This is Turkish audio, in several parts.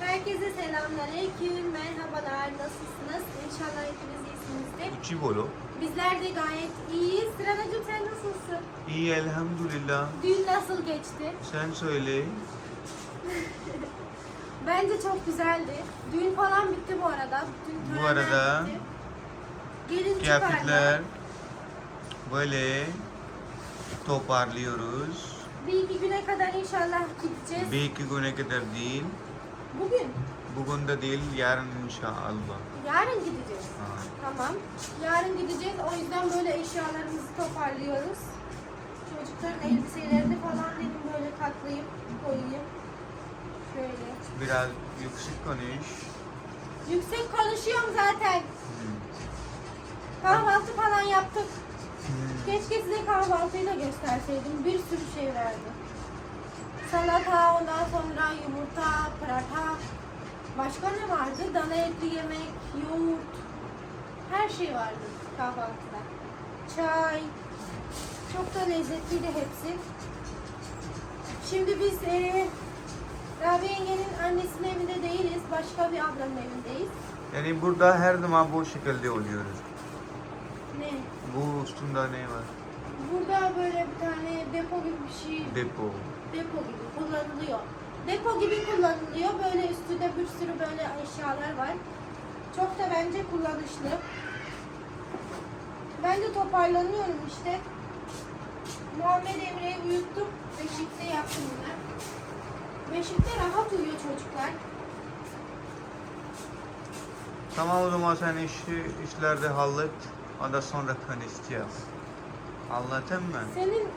Herkese selamünaleyküm. Merhabalar. Nasılsınız? İnşallah hepiniz iyisinizdir. Uçi bolo. Bizler de gayet iyiyiz. Sıranacığım sen nasılsın? İyi elhamdülillah. Düğün nasıl geçti? Sen söyle. Bence çok güzeldi. Düğün falan bitti bu arada. Bütün Bu törenler arada bitti. Gelin Kıyafetler böyle toparlıyoruz. Bir iki güne kadar inşallah gideceğiz. Bir iki güne kadar değil. Bugün. Bugün de değil, yarın inşallah. Yarın gideceğiz. Ha. Tamam. Yarın gideceğiz. O yüzden böyle eşyalarımızı toparlıyoruz. Çocukların elbiselerini falan dedim böyle katlayıp koyayım. Şöyle. Biraz yüksek konuş. Yüksek konuşuyorum zaten. Hı. Kahvaltı falan yaptık. Keşke size kahvaltıyı da gösterseydim. Bir sürü şey verdi. Salata, ondan sonra yumurta, pırata. Başka ne vardı? Dana etli yemek, yoğurt. Her şey vardı kahvaltıda. Çay. Çok da lezzetliydi hepsi. Şimdi biz eee Rabia yengenin annesinin evinde değiliz. Başka bir ablanın evindeyiz. Yani burada her zaman bu şekilde oluyoruz. Ne? Bu üstünde ne var? Burada böyle bir tane depo gibi bir şey Depo. depo gibi kullanılıyor. Depo gibi kullanılıyor. Böyle üstünde bir sürü böyle eşyalar var. Çok da bence kullanışlı. Ben de toparlanıyorum işte. Muhammed Emre'yi uyuttum. Beşikte yaptım bunlar. Beşikte rahat uyuyor çocuklar. Tamam o zaman sen işi, işlerde hallet. Ondan sonra konuşacağız. Anladın mı? Senin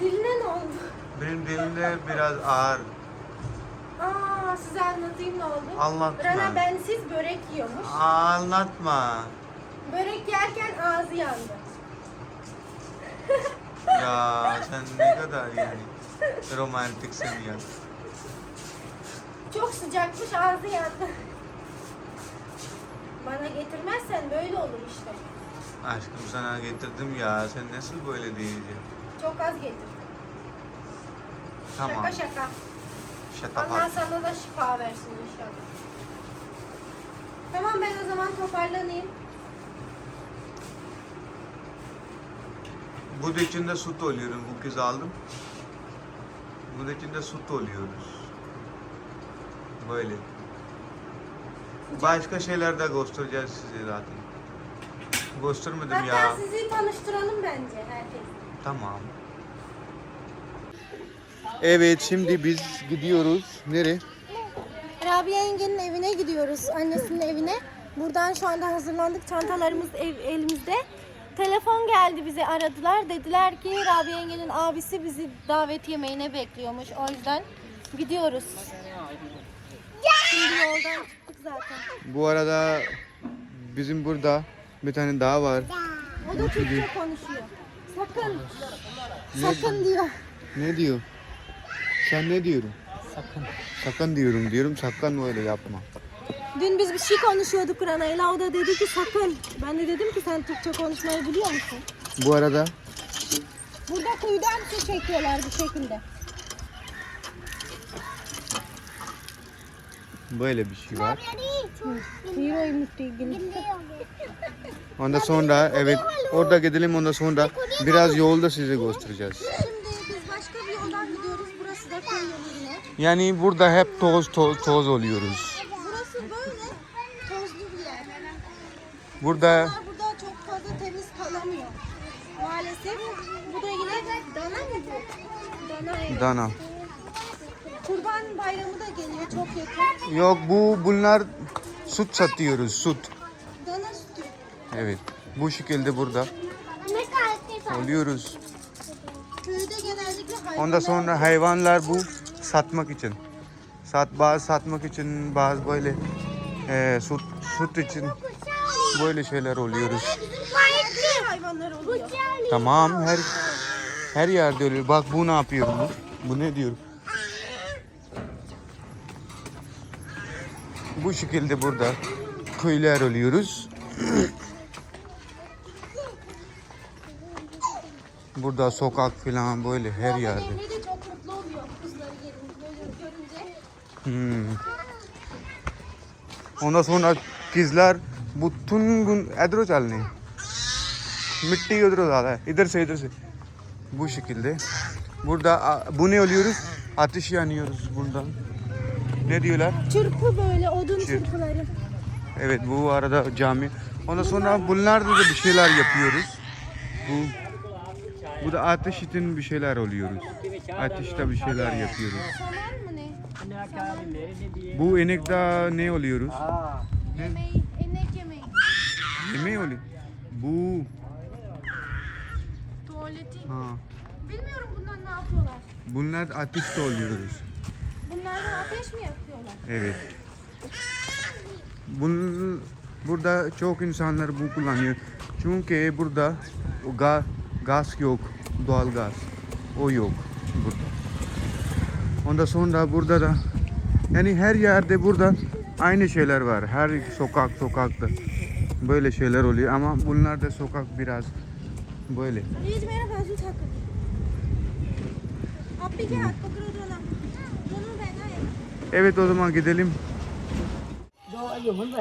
diline ne oldu? Benim dilimde biraz ağır. Aa size anlatayım ne oldu. Anlatma. Rana bensiz börek yiyormuş. Anlatma. Börek yerken ağzı yandı. Ya sen ne kadar yani romantiksin ya. Çok sıcakmış ağzı yandı. Bana getirmezsen böyle olur işte. Aşkım sana getirdim ya. Sen nasıl böyle diyeceksin? Çok az getir. Tamam. Şaka şaka. Şaka Allah bak. sana da şifa versin inşallah. Tamam ben o zaman toparlanayım. Bu içinde süt oluyorum. Bu kız aldım. Bu da içinde süt oluyoruz. Böyle. Başka şeyler de göstereceğiz size zaten. Göstermedim Hatta ya. sizi tanıştıralım bence herkes. Tamam. Evet şimdi biz gidiyoruz. Nereye? Rabia yengenin evine gidiyoruz. Annesinin evine. Buradan şu anda hazırlandık. Çantalarımız ev, elimizde. Telefon geldi bize aradılar. Dediler ki Rabia yengenin abisi bizi davet yemeğine bekliyormuş. O yüzden gidiyoruz. Şimdi yoldan çıktık zaten. Bu arada bizim burada bir tane daha var. O da Türkçe konuşuyor. Sakın. Sakın diyor. Ne diyor? Sen ne diyorsun? Sakın. Sakın diyorum diyorum sakın öyle yapma. Dün biz bir şey konuşuyorduk Rana'yla. O da dedi ki sakın. Ben de dedim ki sen Türkçe konuşmayı biliyor musun? Bu arada Burada kuyudan su çekiyorlar bu şekilde. Böyle bir şey var. Ondan sonra evet orada gidelim ondan sonra biraz yolda size göstereceğiz. Yani burada hep toz toz, toz oluyoruz. Burası böyle tozlu bir yer. Burada burada çok fazla temiz kalamıyor. Maalesef. Bu da yine dana mı bu? Dana evet. dana. Bayramı da geliyor çok yakın. Yok bu bunlar süt satıyoruz süt. Dana sütü. Evet. Bu şekilde burada oluyoruz. Köyde genellikle hayvanlar... Ondan sonra hayvanlar bu satmak için. Sat bazı satmak için bazı böyle e, süt, süt için böyle şeyler oluyoruz. Bizim hayvanlar oluyor. Tamam her her yerde oluyor. Bak bu ne yapıyor bu? Bu ne diyor? bu şekilde burada köyler oluyoruz. Burada sokak falan böyle her Vallahi yerde. de çok mutlu oluyor kızları görünce. Hmm. Ondan sonra kızlar bütün gün edro çalni. Mitti edro zaten. İdar se idar se. Bu şekilde. Burada bu ne oluyoruz? Ateş yanıyoruz bundan. Ne diyorlar? Çırpı böyle odun Çırp. çırpıları. Evet bu arada cami. Ondan sonra bunlarda da bir şeyler yapıyoruz. Bu bu da ateş için bir şeyler oluyoruz. Ateşte bir şeyler yapıyoruz. Ne? Bu enekte ne oluyoruz? Yemeği, enek yemeği. Yemeği oluyor. Bu Tuvaleti. ha. Bilmiyorum bunlar ne yapıyorlar. Bunlar ateşte oluyoruz. Bunlardan ateş mi yakıyorlar? Evet. Bun, burada çok insanlar bu kullanıyor. Çünkü burada ga, gaz yok, doğal gaz. O yok burada. Ondan sonra burada da yani her yerde burada aynı şeyler var. Her sokak sokakta böyle şeyler oluyor ama bunlar da sokak biraz böyle. Reis merhaba su takın. Abi gel Evet o zaman gidelim.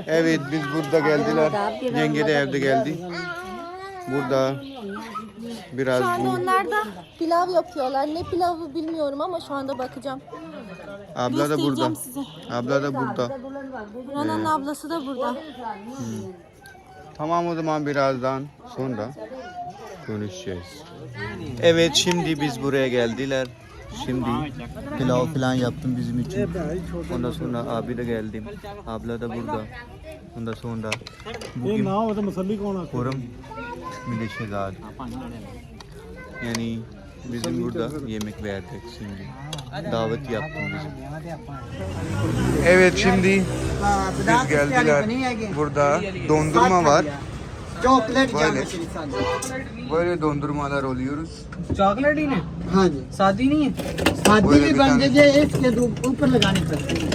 Evet biz burada geldiler. Yenge de evde geldi. Burada biraz Şu anda bu onlar da pilav yapıyorlar. Ne pilavı bilmiyorum ama şu anda bakacağım. abla da burada. Göstereceğim size. Abla da burada. Rana'nın ablası da burada. Tamam o zaman birazdan sonra konuşacağız. Evet şimdi biz buraya geldiler. Şimdi pilav falan yaptım bizim için. Ondan sonra abi de geldim. Abla da burada. Ondan sonra bugün korum müdeşegar. Yani bizim burada yemek verdik şimdi. Davet yaptım bizim. Evet şimdi biz geldiler. Burada dondurma var. Chocolate jam Böyle. machine sadece. Böyle dondurmalar oluyoruz. Chocolate ही ना हाँ जी शादी नहीं है शादी Boy, में अभी बन खाने- जाइए इसके दो- ऊपर लगानी पड़ती है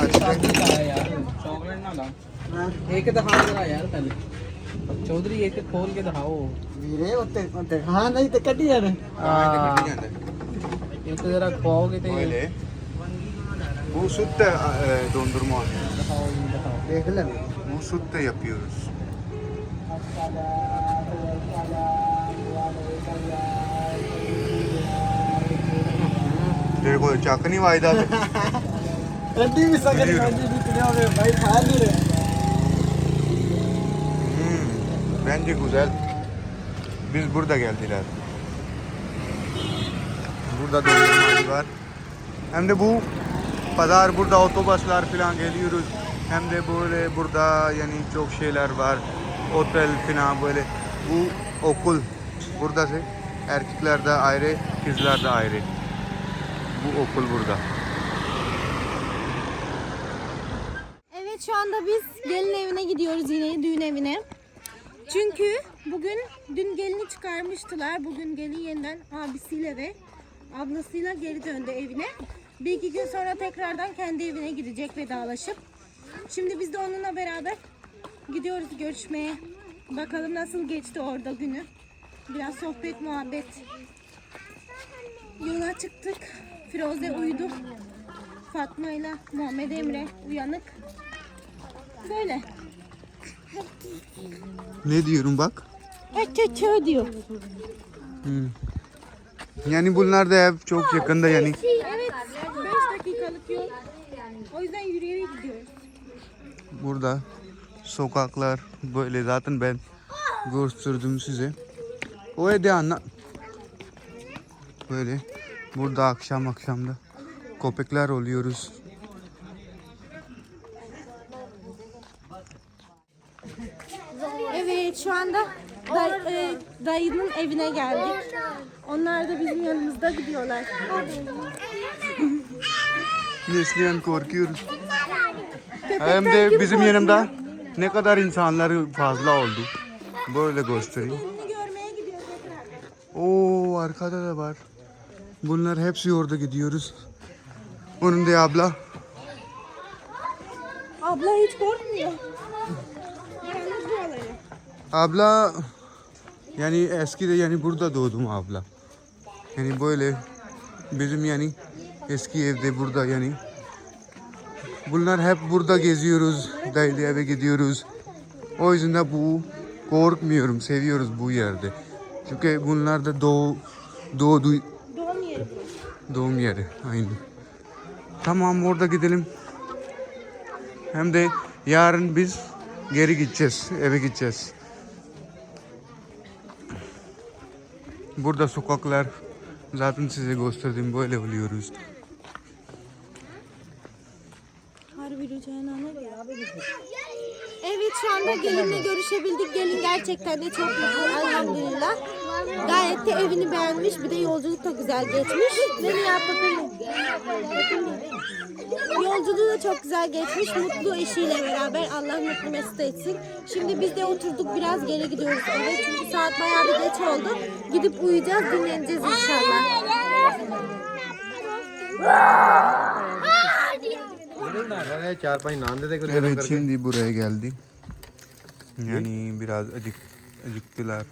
Artık शादी का है यार चॉकलेट ना ला हाँ, एक दिखा जरा यार पहले चौधरी एक खोल के दिखाओ वीरे होते होते हाँ नहीं तो कटी जा रहे aa, एक जरा खोओगे तो ये Böyle. Bu süt de e, dondurma. दिखाओ ये दिखाओ देख ले Bu süt de yapıyoruz. तेरे को चक नहीं वायदा कड्डी भी सकते कड्डी भी तेरे हो भाई खा नहीं रहे हम्म bence güzel. Biz burada geldiler. Burada dondurmacı var. Hem de bu pazar burada otobüsler falan geliyoruz. Hem de böyle burada yani çok şeyler var. Otel falan böyle. Bu okul. Burası erkekler de ayrı, kızlar da ayrı. Bu okul burada. Evet şu anda biz gelin evine gidiyoruz yine düğün evine. Çünkü bugün dün gelini çıkarmıştılar. Bugün gelin yeniden abisiyle ve ablasıyla geri döndü evine. Bir iki gün sonra tekrardan kendi evine gidecek vedalaşıp. Şimdi biz de onunla beraber gidiyoruz görüşmeye. Bakalım nasıl geçti orada günü. Biraz sohbet muhabbet. Yola çıktık. Firoze uyudu. Fatma ile Muhammed Emre uyanık. Böyle. Ne diyorum bak. Ötö diyor. Hmm. Yani bunlar da ev çok yakında yani. Evet. 5 dakikalık yol. O yüzden yürüyerek gidiyoruz. Burada sokaklar böyle zaten ben gösterdim size. O anla. Böyle burada akşam akşamda köpekler oluyoruz. Evet şu anda day- e, dayının evine geldik. Onlar da bizim yanımızda gidiyorlar. Neslihan korkuyoruz. Hem de bizim yanımda ne kadar insanlar fazla oldu. Böyle göstereyim. Oo arkada da var. Bunlar hepsi orada gidiyoruz. Onun da abla. Abla hiç korkmuyor. Abla yani eskide yani burada doğdum abla. Yani böyle bizim yani eski evde burada yani Bunlar hep burada geziyoruz. Dayılı eve gidiyoruz. O yüzden de bu korkmuyorum. Seviyoruz bu yerde. Çünkü bunlar da doğu, doğdu, Doğum yeri. doğum yeri. Aynen. Tamam orada gidelim. Hem de yarın biz geri gideceğiz. Eve gideceğiz. Burada sokaklar zaten size gösterdim böyle oluyoruz. Evet şu anda gelinle görüşebildik. Gelin gerçekten de çok mutlu elhamdülillah. Gayet de evini beğenmiş. Bir de yolculuk da güzel geçmiş. Beni yapalım. Yolculuğu da çok güzel geçmiş. Mutlu eşiyle beraber. Allah mutlu mesut etsin. Şimdi biz de oturduk biraz geri gidiyoruz eve. Çünkü saat bayağı bir geç oldu. Gidip uyuyacağız, dinleneceğiz inşallah. Evet şimdi buraya geldik. Yani biraz acık acıktılar.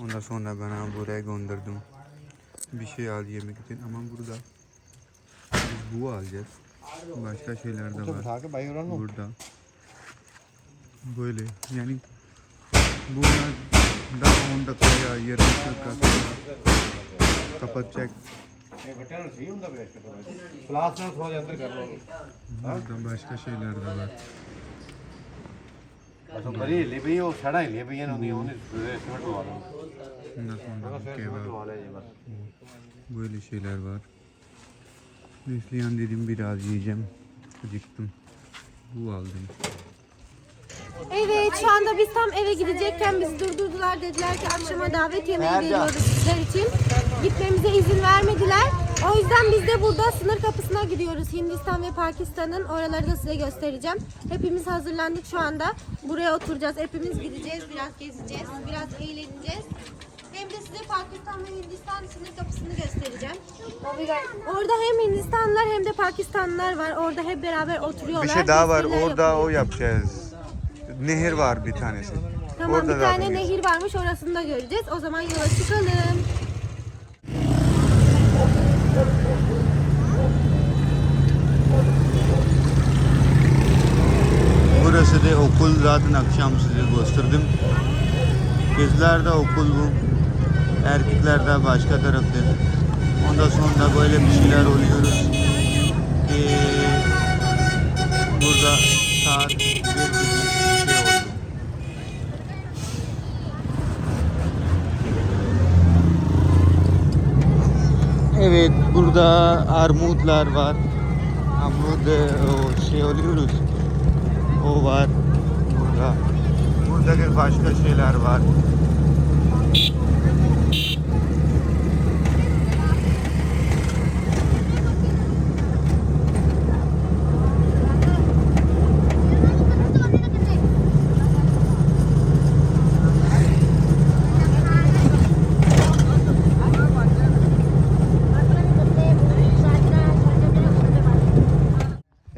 Ondan sonra bana buraya gönderdim. Bir şey al yemek için ama burada biz bu alacağız. Başka şeyler de var. Burada. Böyle yani burada daha 10 dakikaya 20 dakika kapatacak. E, beten şeyi onda bir şey kadar. Class'tan sonra şeyler var. Bakın bari o saray Libya'nın onu onu simit var. Şunda sonra kebap. Böyle şeyler var. Neslihan dedim biraz yiyeceğim. Acıktım. Bu aldım. Evet şu anda biz tam eve gidecekken bizi durdurdular dediler ki akşama davet yemeği veriyoruz sizler için. Gitmemize izin vermediler. O yüzden biz de burada sınır kapısına gidiyoruz. Hindistan ve Pakistan'ın oraları da size göstereceğim. Hepimiz hazırlandık şu anda. Buraya oturacağız. Hepimiz gideceğiz. Biraz gezeceğiz. Biraz eğleneceğiz. Hem de size Pakistan ve Hindistan sınır kapısını göstereceğim. Orada hem Hindistanlılar hem de Pakistanlılar var. Orada hep beraber oturuyorlar. Bir şey daha var. Orada yapıyor. o yapacağız. Nehir var bir tanesi. Tamam Orada bir tane nehir varmış orasını da göreceğiz. O zaman yola çıkalım. Burası da okul zaten akşam size gösterdim. Kızlar da okul bu. Erkekler de başka tarafta. Ondan sonra böyle bir şeyler oluyoruz. Ee, burada saat bir gibi şey. Evet burada armutlar var. Armut e, o şey oluyoruz. O var burada. Burada başka şeyler var.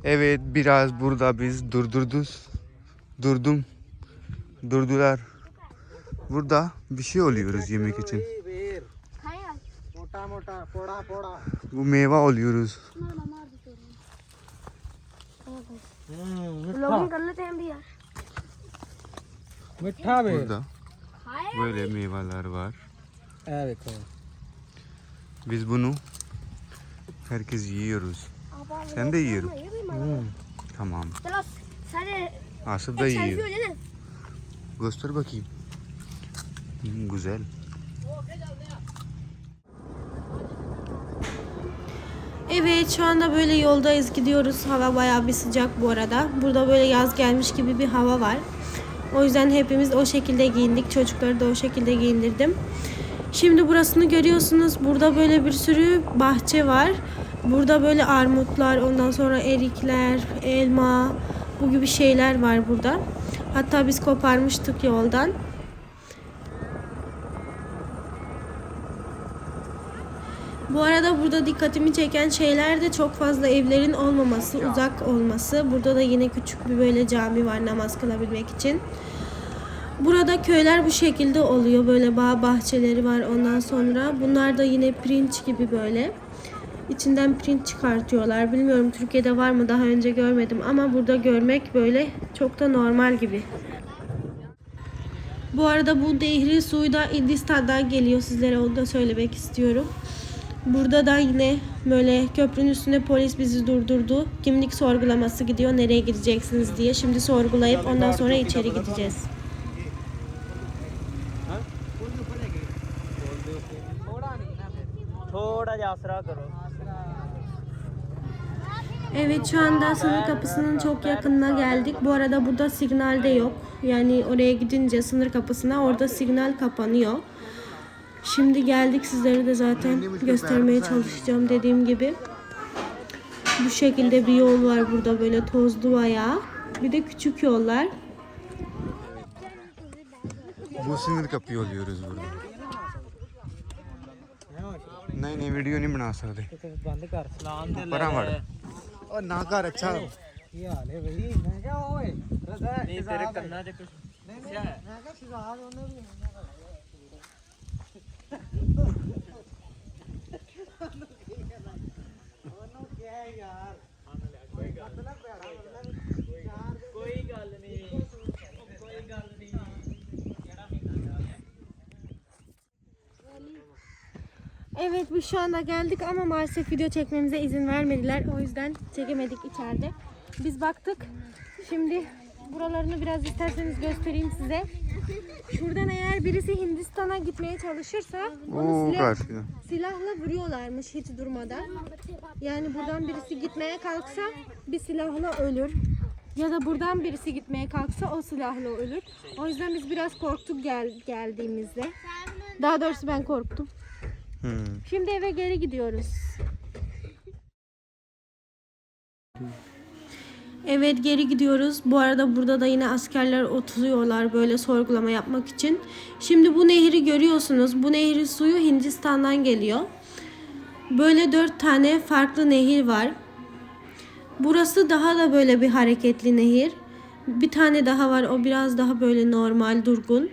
Evet biraz burada biz durdurduk. Durdum. Durdular. Burada bir şey oluyoruz yemek için. Bu meyve oluyoruz. Burada böyle meyveler var. Evet. Biz bunu herkes yiyoruz. Sen de yiyorum. Hmm. Tamam. Sen Asıl da yiyor. Göster bakayım. Hmm, güzel. Evet şu anda böyle yoldayız gidiyoruz. Hava baya bir sıcak bu arada. Burada böyle yaz gelmiş gibi bir hava var. O yüzden hepimiz o şekilde giyindik. Çocukları da o şekilde giyindirdim. Şimdi burasını görüyorsunuz. Burada böyle bir sürü bahçe var. Burada böyle armutlar, ondan sonra erikler, elma, bu gibi şeyler var burada. Hatta biz koparmıştık yoldan. Bu arada burada dikkatimi çeken şeyler de çok fazla evlerin olmaması, uzak olması. Burada da yine küçük bir böyle cami var namaz kılabilmek için. Burada köyler bu şekilde oluyor. Böyle bağ bahçeleri var ondan sonra. Bunlar da yine pirinç gibi böyle içinden print çıkartıyorlar. Bilmiyorum Türkiye'de var mı daha önce görmedim ama burada görmek böyle çok da normal gibi. Bu arada bu nehri suyu da Hindistan'dan geliyor sizlere onu da söylemek istiyorum. Burada da yine böyle köprünün üstünde polis bizi durdurdu. Kimlik sorgulaması gidiyor. Nereye gideceksiniz diye. Şimdi sorgulayıp ondan sonra içeri gideceğiz. थोड़ा जा आसरा करो Evet şu anda sınır kapısının çok yakınına geldik. Bu arada burada signal de yok. Yani oraya gidince sınır kapısına orada signal kapanıyor. Şimdi geldik sizlere de zaten göstermeye çalışacağım dediğim gibi. Bu şekilde bir yol var burada böyle tozlu bayağı. Bir de küçük yollar. Bu sınır kapıyı oluyoruz burada. नहीं नहीं वीडियो नहीं बना सकते बंद कर सलाम दे परा ਉਹ ਨਾ ਘਰ ਅੱਛਾ। ਕੀ ਹਾਲ ਹੈ ਬਈ? ਮੈਂ ਕਿਹਾ ਓਏ ਨਹੀਂ ਤੇਰੇ ਕੰਨਾਂ 'ਚ ਕੁਝ ਨਹੀਂ ਨਹੀਂ ਮੈਂ ਕਿਹਾ ਸ਼ਿਵਾਲ ਉਹਨੇ ਵੀ ਉਹਨੂੰ ਕਿਹਾ ਯਾਰ? ਮਤਲਬ ਪਿਆਰਾ ਮਤਲਬ Evet biz şu anda geldik ama maalesef video çekmemize izin vermediler. O yüzden çekemedik içeride. Biz baktık. Şimdi buralarını biraz isterseniz göstereyim size. Şuradan eğer birisi Hindistan'a gitmeye çalışırsa onu ओ silah, silahla vuruyorlarmış hiç durmadan. Yani buradan birisi gitmeye kalksa bir silahla ölür. Ya da buradan birisi gitmeye kalksa o silahla ölür. O yüzden biz biraz korktuk gel geldiğimizde. Daha doğrusu ben korktum. Hmm. Şimdi eve geri gidiyoruz. Evet geri gidiyoruz. Bu arada burada da yine askerler oturuyorlar böyle sorgulama yapmak için. Şimdi bu nehri görüyorsunuz. Bu nehrin suyu Hindistan'dan geliyor. Böyle dört tane farklı nehir var. Burası daha da böyle bir hareketli nehir. Bir tane daha var. O biraz daha böyle normal, durgun.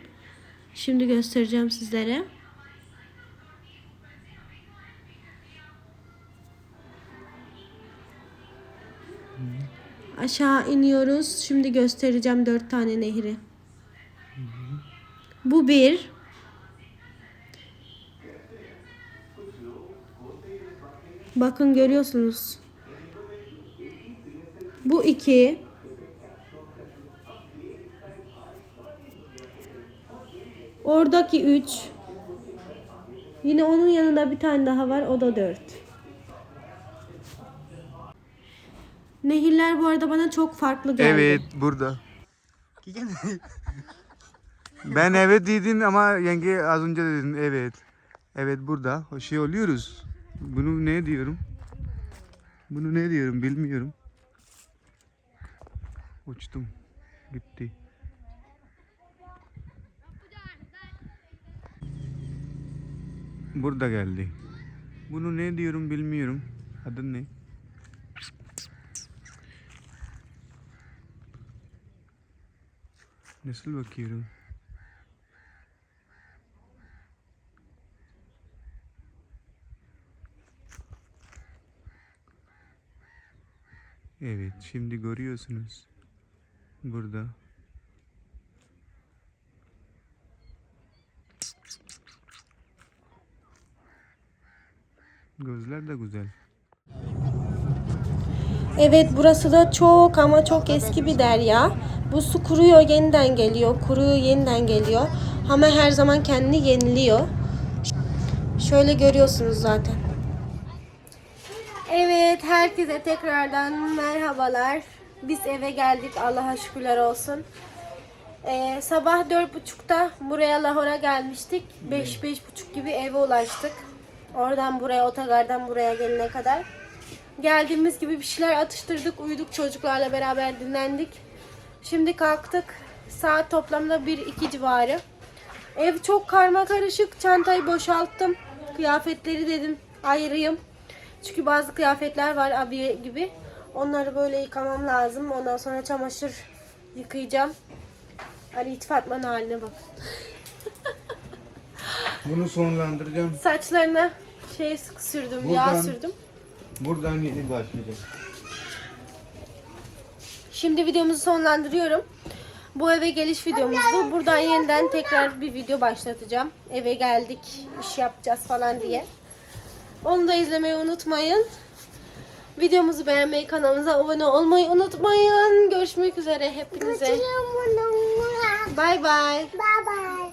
Şimdi göstereceğim sizlere. Aşağı iniyoruz. Şimdi göstereceğim dört tane nehri. Bu bir. Bakın görüyorsunuz. Bu iki. Oradaki üç. Yine onun yanında bir tane daha var. O da dört. Nehirler bu arada bana çok farklı geldi. Evet burada. ben evet dedin ama yenge az önce dedin evet. Evet burada. O şey oluyoruz. Bunu ne diyorum? Bunu ne diyorum bilmiyorum. Uçtum. Gitti. Burada geldi. Bunu ne diyorum bilmiyorum. Adın ne? Nasıl bakıyorum? Evet, şimdi görüyorsunuz. Burada. Gözler de güzel. Evet burası da çok ama çok eski bir derya. Bu su kuruyor yeniden geliyor. Kuruyor yeniden geliyor. Ama her zaman kendini yeniliyor. Şöyle görüyorsunuz zaten. Evet herkese tekrardan merhabalar. Biz eve geldik Allah'a şükürler olsun. Ee, sabah dört buçukta buraya Lahora gelmiştik. Beş, beş buçuk gibi eve ulaştık. Oradan buraya, otogardan buraya gelene kadar. Geldiğimiz gibi bir şeyler atıştırdık, uyuduk çocuklarla beraber dinlendik. Şimdi kalktık. Saat toplamda 1-2 civarı. Ev çok karma karışık. Çantayı boşalttım. Kıyafetleri dedim ayırayım. Çünkü bazı kıyafetler var abiye gibi. Onları böyle yıkamam lazım. Ondan sonra çamaşır yıkayacağım. Ali İtfatman haline bak. Bunu sonlandıracağım. Saçlarına şey sürdüm, yağ Buradan- sürdüm. Buradan yeni başlayacak. Şimdi videomuzu sonlandırıyorum. Bu eve geliş videomuzdu. Buradan yeniden tekrar bir video başlatacağım. Eve geldik, iş yapacağız falan diye. Onu da izlemeyi unutmayın. Videomuzu beğenmeyi, kanalımıza abone olmayı unutmayın. Görüşmek üzere hepinize. Bay bay. Bye bye.